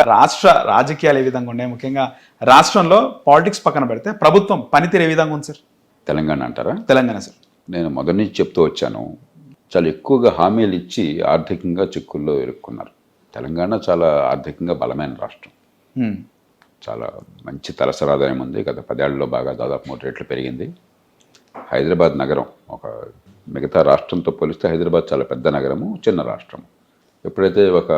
రాష్ట్ర రాజకీయాలు ఏ విధంగా ఉన్నాయి? ముఖ్యంగా రాష్ట్రంలో పాలిటిక్స్ పక్కన పెడితే ప్రభుత్వం పనితీరు ఏ విధంగా ఉంది సార్ తెలంగాణ అంటారా? తెలంగాణ సార్ నేను మొదటి నుంచి చెప్తూ వచ్చాను. చాలా ఎక్కువగా హామీలు ఇచ్చి ఆర్థికంగా చిక్కుల్లో ఇరుక్కున్నారు. తెలంగాణ చాలా ఆర్థికంగా బలమైన రాష్ట్రం. చాలా మంచి తలసరి ఆదాయం ఉంది. గత పదేళ్ళలో బాగా దాదాపు మూడు రెట్లు పెరిగింది. హైదరాబాద్ నగరం ఒక మిగతా రాష్ట్రంతో పోలిస్తే హైదరాబాద్ చాలా పెద్ద నగరము చిన్న రాష్ట్రం ఎప్పుడైతే ఒక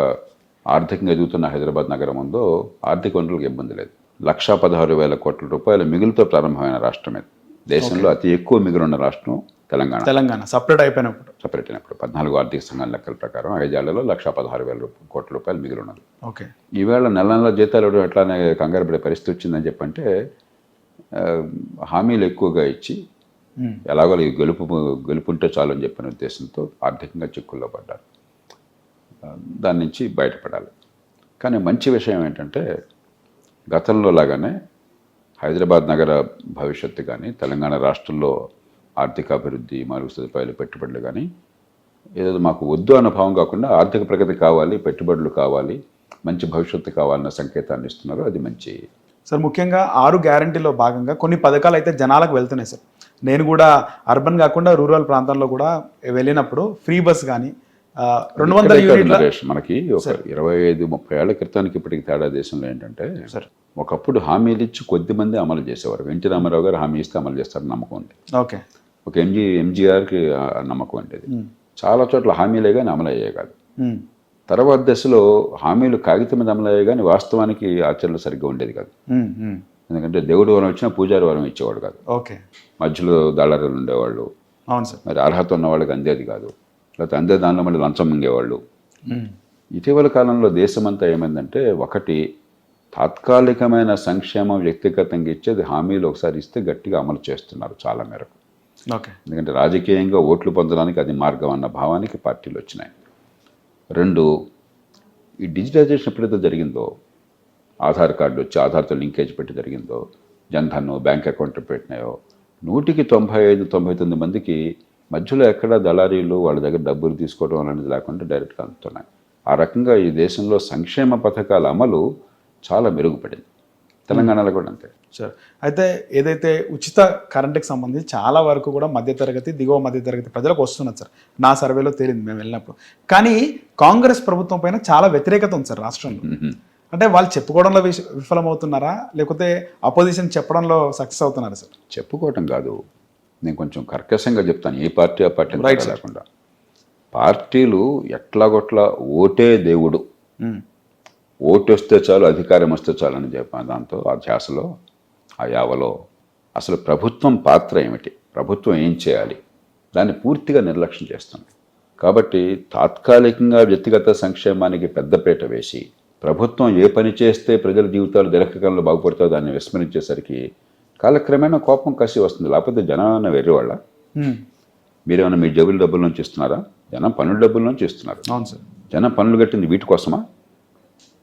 ఆర్థికంగా ఎదుగుతున్న హైదరాబాద్ నగరం ఉందో ఆర్థిక వనరులకు ఇబ్బంది లేదు. లక్షా పదహారు వేల కోట్ల రూపాయల మిగులుతో ప్రారంభమైన రాష్ట్రం ఇది. దేశంలో అతి ఎక్కువ మిగులున్న రాష్ట్రం తెలంగాణ. తెలంగాణ. సపరేట్ అయిపోయినప్పుడు. సపరేట్ అయినప్పుడు. పద్నాలుగు ఆర్థిక సంఘాల లెక్కల ప్రకారం ఐదేళ్ళలో లక్షా పదహారు వేల కోట్ల రూపాయలు మిగిలిన్నది. ఓకే. ఈవేళ నెల నెల జీతాలు ఎట్లానే కంగారు పడే పరిస్థితి వచ్చిందని చెప్పంటే హామీలు ఎక్కువగా ఇచ్చి. ఎలాగో గెలుపు గెలుపుంటే చాలు అని చెప్పిన ఉద్దేశంతో ఆర్థికంగా చిక్కుల్లో పడ్డారు. దాని నుంచి బయటపడాలి. కానీ మంచి విషయం ఏంటంటే గతంలో లాగానే హైదరాబాద్ నగర భవిష్యత్తు కానీ తెలంగాణ రాష్ట్రంలో ఆర్థిక అభివృద్ధి మరుగు సదుపాయాలు పెట్టుబడులు కానీ ఏదో మాకు వద్దు అనుభవం కాకుండా ఆర్థిక ప్రగతి కావాలి పెట్టుబడులు కావాలి మంచి భవిష్యత్తు కావాలన్న సంకేతాన్ని ఇస్తున్నారు. అది మంచి. సార్ ముఖ్యంగా ఆరు గ్యారంటీలో భాగంగా కొన్ని పథకాలు అయితే జనాలకు వెళ్తున్నాయి సార్. నేను కూడా అర్బన్ కాకుండా రూరల్ ప్రాంతాల్లో కూడా వెళ్ళినప్పుడు ఫ్రీ బస్ కానీ రెండు వందల యూనిట్ల నరేష్, మనకి ఒక ఇరవై ఐదు ముప్పై ఏళ్ళ క్రితానికి ఇప్పటికి తేడా దేశంలో ఏంటంటే ఒకప్పుడు హామీలు ఇచ్చి కొద్ది మంది అమలు చేసేవారు. ఎన్టీ రామారావు గారు హామీ ఇస్తే అమలు చేస్తారని నమ్మకం ఉంది. ఓకే. ఒక ఎంజీ ఎంజీఆర్కి నమ్మకం ఉండేది. చాలా చోట్ల హామీలే కానీ అమలు అయ్యాయి కాదు. తర్వాత దశలో హామీలు కాగితం మీద అమలు అయ్యాయి కానీ వాస్తవానికి ఆచరణలో సరిగ్గా ఉండేది కాదు. ఎందుకంటే దేవుడు వరం వచ్చినా పూజారి వరం ఇచ్చేవాడు కాదు. ఓకే. మధ్యలో దళారులు ఉండేవాళ్ళు. అవును సార్. మరి అర్హత ఉన్న వాళ్ళకి అందేది కాదు. లేకపోతే అందే దానిలో మళ్ళీ లంచం మింగేవాళ్ళు. ఇటీవల కాలంలో దేశమంతా ఏమైందంటే ఒకటి తాత్కాలికమైన సంక్షేమం వ్యక్తిగతంగా ఇచ్చేది హామీలు ఒకసారి ఇస్తే గట్టిగా అమలు చేస్తున్నారు చాలా మేరకు. ఓకే. ఎందుకంటే రాజకీయంగా ఓట్లు పొందడానికి అది మార్గం అన్న భావానికి పార్టీలు వచ్చినాయి. రెండు ఈ డిజిటైజేషన్ ఎప్పుడైతే జరిగిందో ఆధార్ కార్డు వచ్చి ఆధార్తో లింకేజ్ పెట్టి జరిగిందో జన్ధన్ బ్యాంక్ అకౌంట్ పెట్టినాయో నూటికి తొంభై ఐదు తొంభై తొమ్మిది మందికి మధ్యలో ఎక్కడ దళారీలు వాళ్ళ దగ్గర డబ్బులు తీసుకోవడం అనేది లేకుండా డైరెక్ట్గా అందుతున్నాయి. ఆ రకంగా ఈ దేశంలో సంక్షేమ పథకాల అమలు చాలా మెరుగుపడింది. తెలంగాణలో కూడా అంతే. సార్ అయితే ఏదైతే ఉచిత కరెంట్కి సంబంధించి చాలా వరకు కూడా మధ్యతరగతి దిగువ మధ్యతరగతి ప్రజలకు వస్తున్నది సార్. నా సర్వేలో తేలింది మేము వెళ్ళినప్పుడు. కానీ కాంగ్రెస్ ప్రభుత్వం పైన చాలా వ్యతిరేకత ఉంది సార్ రాష్ట్రంలో. అంటే వాళ్ళు చెప్పుకోవడంలో విఫ- విఫలమవుతున్నారా? లేకపోతే అపోజిషన్ చెప్పడంలో సక్సెస్ అవుతున్నారా సార్? చెప్పుకోవటం కాదు. నేను కొంచెం కర్కశంగా చెప్తాను. ఏ పార్టీ ఆ పార్టీ. లేకుండా పార్టీలు ఎట్లాగొట్లా ఓటే దేవుడు. హ్మ్. ఓటు వస్తే చాలు అధికారం వస్తే చాలు అని చెప్పాను దాంతో ఆ ధ్యాసలో ఆ యావలో అసలు ప్రభుత్వం పాత్ర ఏమిటి? ప్రభుత్వం ఏం చేయాలి? దాన్ని పూర్తిగా నిర్లక్ష్యం చేస్తుంది. కాబట్టి తాత్కాలికంగా వ్యక్తిగత సంక్షేమానికి పెద్దపీట వేసి ప్రభుత్వం ఏ పని చేస్తే ప్రజల జీవితాలు దీర్ఘకాలంలో బాగుపడుతుందో దాన్ని విస్మరించేసరికి కాలక్రమేణా కోపం కసి వస్తుంది. లేకపోతే జనాన్న వెర్రి వాళ్ళ హ్మ్. మీరేమైనా మీ జేబుల డబ్బుల నుంచి ఇస్తున్నారా? జనం పన్నుల డబ్బుల నుంచి ఇస్తున్నారు. అవును సార్. జనం పన్నులు కట్టింది వీటి కోసమా?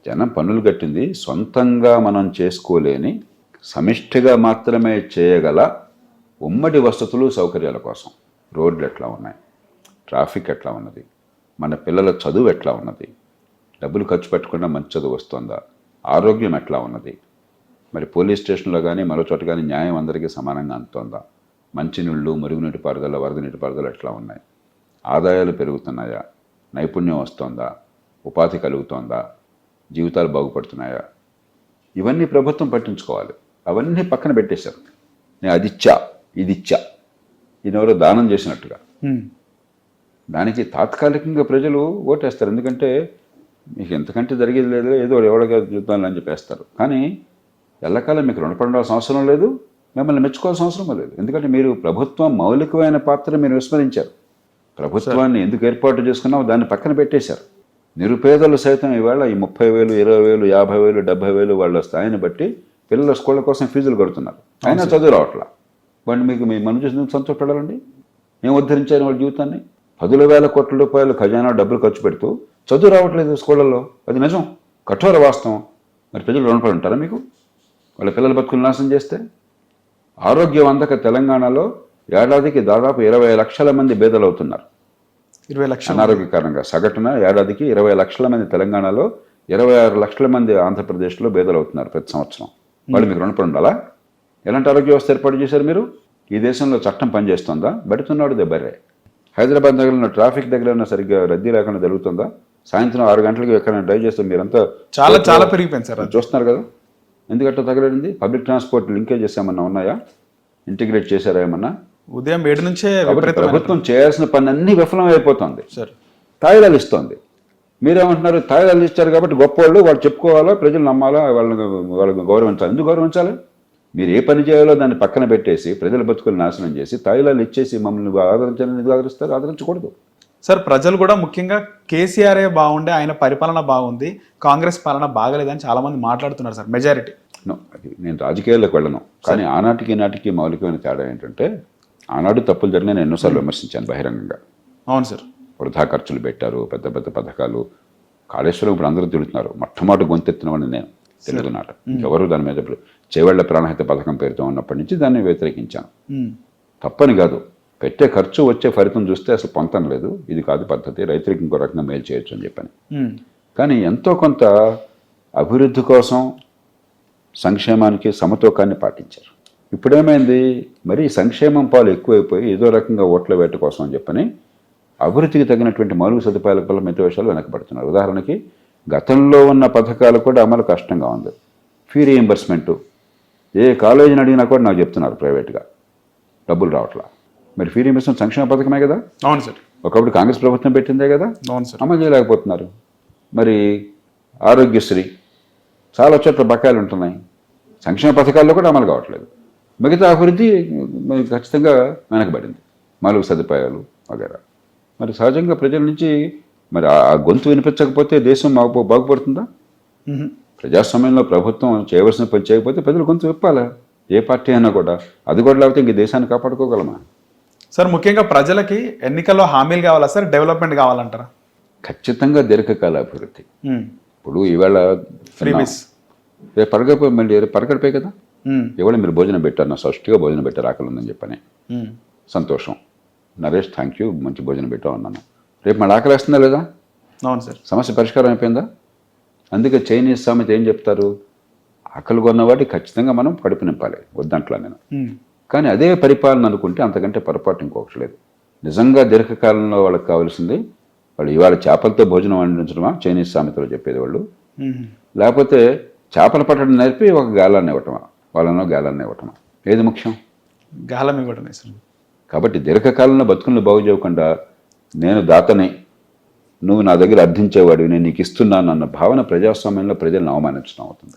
జనం పన్నులు కట్టింది సొంతంగా మనం చేసుకోలేని సమిష్టిగా మాత్రమే చేయగల ఉమ్మడి వసతులు సౌకర్యాల కోసం. రోడ్లు ఎట్లా ఉన్నాయి? ట్రాఫిక్ ఎట్లా ఉన్నది? మన పిల్లల చదువు ఎట్లా ఉన్నది? డబ్బులు ఖర్చు పెట్టకుండా మంచి చదువు వస్తుందా? ఆరోగ్యం ఎట్లా ఉన్నది? మరి పోలీస్ స్టేషన్లో కానీ మరో చోట కానీ న్యాయం అందరికీ సమానంగా అందుతోందా? మంచినీళ్ళు మురుగునీటి పారుదల వరద నీటి పారుదల ఎట్లా ఉన్నాయి? ఆదాయాలు పెరుగుతున్నాయా? నైపుణ్యం వస్తోందా? ఉపాధి కలుగుతోందా? జీవితాలు బాగుపడుతున్నాయా? ఇవన్నీ ప్రభుత్వం పట్టించుకోవాలి. అవన్నీ పక్కన పెట్టేశారు. నేను అది ఇచ్చా ఇది ఇచ్చా ఈయన ఎవరో దానం చేసినట్టుగా. దానికి తాత్కాలికంగా ప్రజలు ఓటేస్తారు. ఎందుకంటే మీకు ఎంతకంటే జరిగేది లేదు ఏదో ఎవరిగా చూద్దాం అని చెప్పేస్తారు. కానీ ఎల్లకాలం మీకు రుణపడాల్సిన అవసరం లేదు. మిమ్మల్ని మెచ్చుకోవాల్సిన అవసరం లేదు. ఎందుకంటే మీరు ప్రభుత్వం మౌలికమైన పాత్ర మీరు విస్మరించారు. ప్రభుత్వాన్ని ఎందుకు ఏర్పాటు చేసుకున్నామో దాన్ని పక్కన పెట్టేశారు. నిరుపేదలు సైతం ఈవేళ ఈ ముప్పై వేలు ఇరవై వేలు యాభై వేలు డెబ్బై వేలు వాళ్ళ స్థాయిని బట్టి పిల్లల స్కూళ్ళ కోసం ఫీజులు కడుతున్నారు. అయినా చదువు రావట్లా. వాడిని మీకు మీ మనం చూసి సంతోషపడాలండి? మేము ఉద్ధరించాను వాళ్ళ జీవితాన్ని? పదుల వేల కోట్ల రూపాయలు ఖజానా డబ్బులు ఖర్చు పెడుతూ చదువు రావట్లేదు స్కూళ్ళల్లో. అది నిజం. కఠోర వాస్తవం. మరి ప్రజలు రుణపడి ఉంటారా మీకు? వాళ్ళ పిల్లల బతుకులు నాశనం చేస్తే? ఆరోగ్యం అందక తెలంగాణలో ఏడాదికి దాదాపు ఇరవై లక్షల మంది బేదలు అవుతున్నారు ఇరవై లక్షలు అనారోగ్య కారణంగా సగటున ఏడాదికి ఇరవై లక్షల మంది తెలంగాణలో ఇరవై ఆరు లక్షల మంది ఆంధ్రప్రదేశ్లో బేదలు అవుతున్నారు ప్రతి సంవత్సరం. వాళ్ళు మీకు రుణపడి ఉండాలా ఎలాంటి ఆరోగ్య వ్యవస్థ ఏర్పాటు చేశారు మీరు? ఈ దేశంలో చట్టం పనిచేస్తుందా? బడుతున్నాడు దెబ్బరే హైదరాబాద్ దగ్గర ఉన్న ట్రాఫిక్ దగ్గర ఉన్న సరిగ్గా రద్దీ లేకుండా జరుగుతుందా? సాయంత్రం ఆరు గంటలకు ఎక్కడైనా డ్రైవ్ చేస్తే మీరంతా చాలా చాలా పెరిగిపోయింది సార్. చూస్తున్నారు కదా? ఎందుకంటే తగలడింది పబ్లిక్ ట్రాన్స్పోర్ట్ లింకేజెస్ ఏమన్నా ఉన్నాయా? ఇంటిగ్రేట్ చేశారా ఏమన్నా? ఉదయం ఏడు నుంచే ప్రభుత్వం చేయాల్సిన పని అన్ని విఫలం అయిపోతుంది సార్ తాయిలాలు ఇస్తోంది. మీరేమంటున్నారు? తాయిలాలు ఇచ్చారు కాబట్టి గొప్ప వాళ్ళు వాళ్ళు చెప్పుకోవాలా? ప్రజలు నమ్మాలా? వాళ్ళని వాళ్ళని గౌరవించాలి? ఎందుకు గౌరవించాలి? మీరు ఏ పని చేయాలో దాన్ని పక్కన పెట్టేసి ప్రజల బతుకులు నాశనం చేసి తాయిలాలు ఇచ్చేసి మమ్మల్ని ఆదరించాలని ఎందుకు ఆదరిస్తారు ఆదరించకూడదు. సార్ ప్రజలు కూడా ముఖ్యంగా కేసీఆర్ఏ బాగుండే ఆయన పరిపాలన బాగుంది కాంగ్రెస్ పాలన బాగలేదని చాలా మంది మాట్లాడుతున్నారు సార్ మెజారిటీ నేను రాజకీయాల్లోకి వెళ్ళను. కానీ ఆనాటికి ఈనాటికి మౌలికమైన తేడా ఏంటంటే ఆనాడు తప్పులు జరిగిన నేను ఎన్నోసార్లు విమర్శించాను బహిరంగంగా. అవును సార్. వృధా ఖర్చులు పెట్టారు పెద్ద పెద్ద పథకాలు. కాళేశ్వరం ఇప్పుడు అందరూ తిడుతున్నారు. మొట్టమొదటి గొంతెత్తిన వాడిని నేను తెలుగునాట. ఎవరు దాని మీద ఇప్పుడు చేవెళ్ళ ప్రాణహిత పథకం పేరుతో ఉన్నప్పటి నుంచి దాన్ని వ్యతిరేకించాను. తప్పని కాదు. పెట్టే ఖర్చు వచ్చే ఫలితం చూస్తే అసలు పొంతం లేదు. ఇది కాదు పద్ధతి. రైతులకు ఇంకో రకంగా మేలు చేయొచ్చు అని చెప్పని. కానీ ఎంతో కొంత అభివృద్ధి కోసం సంక్షేమానికి సమతూకాన్ని పాటించారు. ఇప్పుడేమైంది? మరి సంక్షేమం పాలు ఎక్కువైపోయి ఏదో రకంగా ఓట్ల వేట కోసం అని చెప్పని అభివృద్ధికి తగినటువంటి మౌలిక సదుపాయాల వల్ల మిగతా విషయాలు వెనకబడుతున్నారు. ఉదాహరణకి గతంలో ఉన్న పథకాలు కూడా అమలు కష్టంగా ఉంది. ఫీ రీఎంబర్స్మెంటు ఏ కాలేజీని అడిగినా కూడా నాకు చెప్తున్నారు ప్రైవేట్గా. డబ్బులు రావట్లా. మరి ఫీ రీఎంబర్స్మెంట్ సంక్షేమ పథకమే కదా? అవును సార్. ఒకప్పుడు కాంగ్రెస్ ప్రభుత్వం పెట్టిందే కదా? అవును సార్. అమలు చేయలేకపోతున్నారు. మరి ఆరోగ్యశ్రీ చాలా చోట్ల బకాయిలు ఉంటున్నాయి. సంక్షేమ పథకాల్లో కూడా అమలు కావట్లేదు. మిగతా అభివృద్ధి ఖచ్చితంగా వెనకబడింది. మౌలిక సదుపాయాలు వగేరా. మరి సహజంగా ప్రజల నుంచి మరి ఆ గొంతు వినిపించకపోతే దేశం బాగు బాగుపడుతుందా. ప్రజాస్వామ్యంలో ప్రభుత్వం చేయవలసిన పని చేయకపోతే ప్రజలు గొంతు విప్పాలా? ఏ పార్టీ అయినా కూడా. అది కూడా లేకపోతే ఇంక దేశాన్ని కాపాడుకోగలమా? సార్ ముఖ్యంగా ప్రజలకి ఎన్నికల్లో హామీలు కావాలా సార్ డెవలప్మెంట్ కావాలంటారా? ఖచ్చితంగా దీర్ఘకాల అభివృద్ధి. ఇప్పుడు ఈవేళ ఫ్రీ మిస్ రేపు పరగడిపోయి మళ్ళీ రేపు పరగడిపోయి కదా. ఇవాళ మీరు భోజనం పెట్టారు నా సృష్టిగా భోజనం పెట్టారు ఆకలి ఉందని చెప్పని. సంతోషం. నరేష్ థ్యాంక్ యూ మంచి భోజనం పెట్టావు అన్నాను. రేపు మళ్ళీ ఆకలి వేస్తుందా లేదా? అవును సార్. సమస్య పరిష్కారం అయిపోయిందా? అందుకే చైనీస్ సామెత ఏం చెప్తారు? ఆకలి కొన్నవాడికి ఖచ్చితంగా మనం కడుపు నింపాలి వద్దంట్లా నేను. కానీ అదే పరిపాలన అనుకుంటే అంతకంటే పొరపాటు ఇంకొకటి లేదు. నిజంగా దీర్ఘకాలంలో వాళ్ళకి కావాల్సింది వాళ్ళు ఇవాళ చేపలతో భోజనం వండించడమా? చైనీస్ సామెతలో చెప్పేది వాళ్ళు. లేకపోతే చేపలు పట్టడం నేర్పి ఒక గాలాన్ని ఇవ్వటమా? వాళ్ళనో గాలాన్ని ఇవ్వటమా? ఏది ముఖ్యం? గాలం ఇవ్వడమే సార్. కాబట్టి దీర్ఘకాలంలో బతుకులను బాగు చేయకుండా నేను దాతని నువ్వు నా దగ్గర అర్థించేవాడు నేను నీకు ఇస్తున్నాను అన్న భావన ప్రజాస్వామ్యంలో ప్రజలను అవమానించడం అవుతుంది.